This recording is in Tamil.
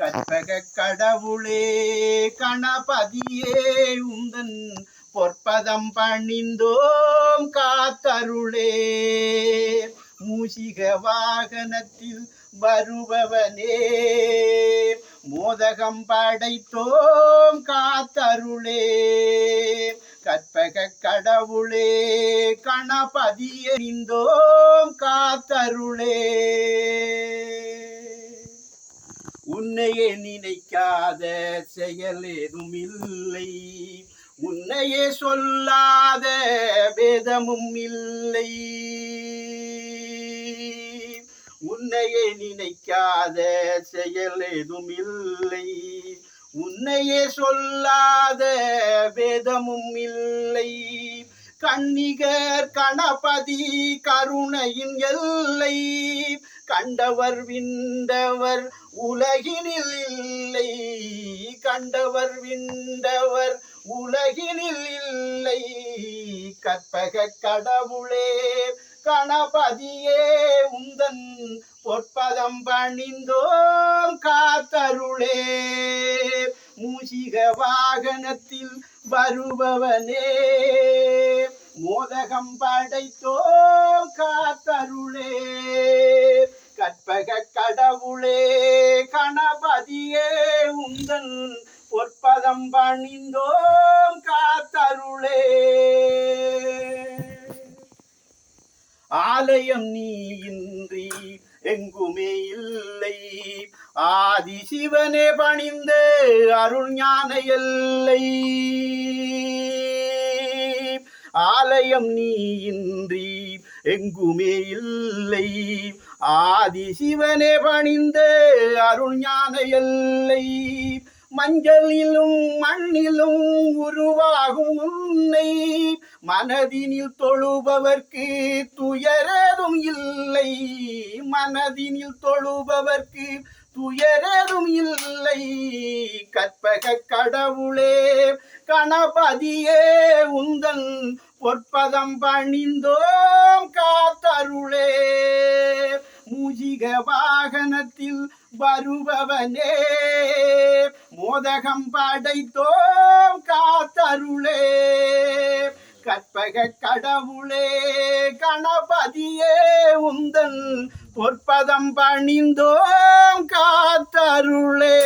கற்பக கடவுளே கணபதியே உந்தன் பொற்பதம் பணிந்தோம் காத்தருளே. மூஷிக வாகனத்தில் வருபவனே மோதகம் படைத்தோம் காத்தருளே. கற்பக கடவுளே கணபதியறிந்தோம் காத்தருளே. உன்னையே நினைக்காத செயல் ஏதும் இல்லை. உன்னையே சொல்லாத வேதமும் இல்லை. உன்னையே நினைக்காத செயல் ஏதும் இல்லை. உன்னையே சொல்லாத வேதமும் இல்லை. கன்னிகர் கணபதி கருணையின் எல்லை. கண்டவர் விண்டவர் உலகினில் இல்லை. கண்டவர் விண்டவர் உலகினில் இல்லை. கற்பக கடவுளே கணபதியே உந்தன் பொற்பதம் பணிந்தோம் காத்தருளே. மூஷிக வாகனத்தில் வருபவனே மோதகம் படைத்தோம் காத்தருளே. கடவுளே கணபதியே உந்தன் பொற்பதம் பணிந்தோம் காத்தருளே. ஆலயம் நீ இன்றி எங்குமே இல்லை. ஆதி சிவனே பணிந்து அருள் ஞான எல்லை. ஆலயம் நீ இன்றி எங்குமே இல்லை. ஆதி சிவனே பணிந்த அருள் ஞான எல்லை. மஞ்சளிலும் மண்ணிலும் உருவாகும் உன்னை. மனதினில் தொழுபவர்க்கு துயரதும் இல்லை. மனதினில் தொழுபவர்க்கு துயரதும் இல்லை. கற்பக கடவுளே கணபதியே உந்தன் பொற்பதம் பணிந்தோம் காத்தருளே. மூஜிக வாகனத்தில் வருபவனே மோதகம் படைத்தோம் காத்தருளே. கற்பக கடவுளே கணபதியே உந்தன் பொற்பதம் பணிந்தோம் காத்தருளே.